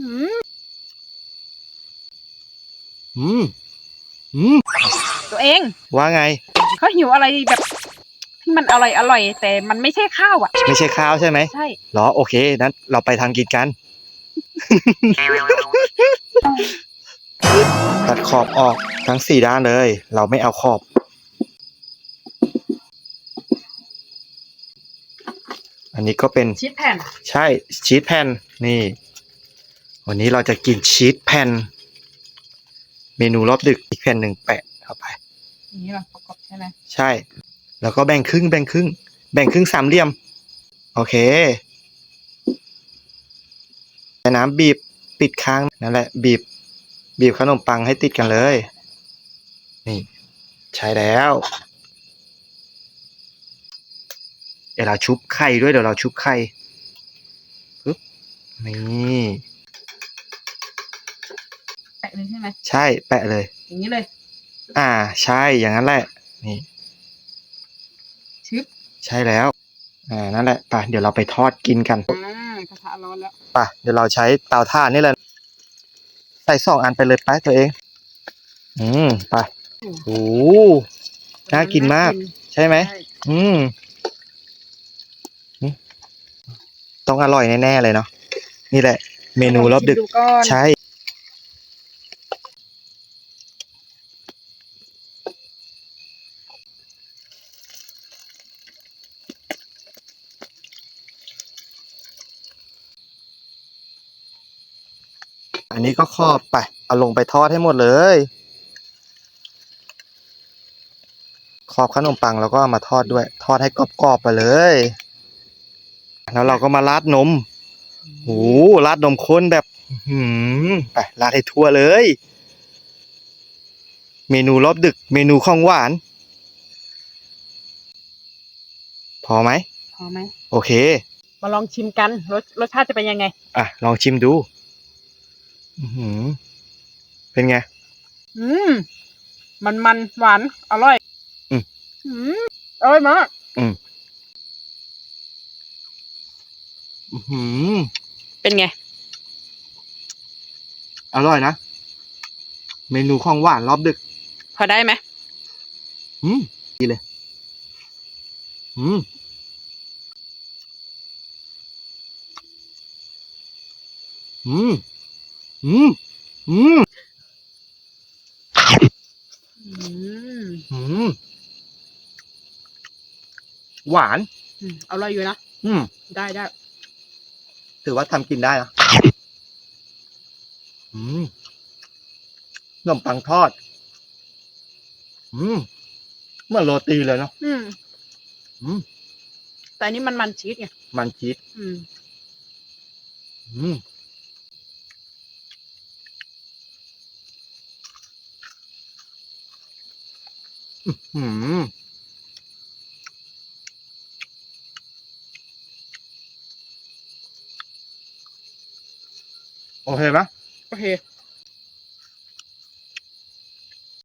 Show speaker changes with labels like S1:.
S1: อืม
S2: อืมอืม
S1: ตัวเอง
S2: ว่าไง
S1: เขาหิวอะไรแบบ ที่มันอร่อยอร่อยแต่มันไม่ใช่ข้าวอะ
S2: ไม่ใช่ข้าวใช่ไหม
S1: ใช่
S2: เหรอโอเคนั้นเราไปทางกินกัน ตัดขอบออกทั้งสี่ด้านเลย เราไม่เอาขอบ อันนี้ก็เป็น
S1: ชีสแผ่น
S2: ใช่ชีสแผ่นนี่ วันนี้เราจะกินชีสแผ่น เมนูรอบดึกอีกแผ่นหนึ่งแปะเข้าไป
S1: อย่างนี้เหรอประกอบใช่ไหม
S2: ใช่ แล้วก็แบ่งครึ่งแบ่งครึ่ง แบ่งครึ่งสามเหลี่ยม โอเคใส่น้ำบีบปิดค้างนั่นแหละ บีบ บีบขนมปังให้ติดกันเลย นี่ ใช่แล้วเดี๋ยวเราชุบไข่ด้วยเดี๋ยวเราชุบไข่ปึ๊บนี่
S1: แปะ เลยใช่ไหม
S2: ใช่แปะเลย
S1: อย่างนี้เลย
S2: อ่า ใช่อย่างนั้นแหละ นี่
S1: ชึบ
S2: ใช่แล้ว อ่านั่นแหละไปเดี๋ยวเราไปทอดกินกัน
S1: อ่ากระทะร้อนแล้ว
S2: ไปเดี๋ยวเราใช้เตาถ่านนี่แหละ ใส่สองอันไปเลยไปตัวเอง อืมไปโอ้โหน่ากินมาก ใช่ไหม
S1: ใช่
S2: อืมอืมต้องอร่อยแน่ๆเลยเนาะนี่แหละ เมนูรอบดึก
S1: ลงชิมก่อน
S2: ใช่ อันนี้ก็ครอบไป เอาลงไปทอดให้หมดเลยขอบขนมปังแล้วก็เอามาทอดด้วย ทอดให้กรอบๆไปเลย แล้วเราก็มาราดนมโอ้โหราดนมข้นแบบอื้อหืมไปราดให้ทั่วเลย เมนูรอบดึก เมนูของหวาน พอไหม
S1: พอไหม
S2: โอเค
S1: มาลองชิมกันรสรสชาติจะเป็นยังไง
S2: อะ ลองชิมดูอือหือ เป็นไง
S1: อืม มันมันหวาน อร่อย
S2: อืม
S1: อืมอร่อยมาก
S2: อือหือ
S1: เป็นไง
S2: อร่อยนะ เมนูของหวานรอบดึก
S1: พอได้ไหม
S2: อืม ดีเลย อืมอืม อืมอืม
S1: อืม
S2: อืมหวาน
S1: อืมอร่อยอยู่นะ
S2: อืม
S1: ได้ได้
S2: ถือว่าทำกินได้นะอืมขนมปังทอด อืมเหมื่อนโรตีเลยเนาะ
S1: อืม
S2: อืม
S1: แต่อันนี้มันมันชีสไง
S2: มันชีส
S1: อืม
S2: อืม อืมโอเคไหม
S1: โอเค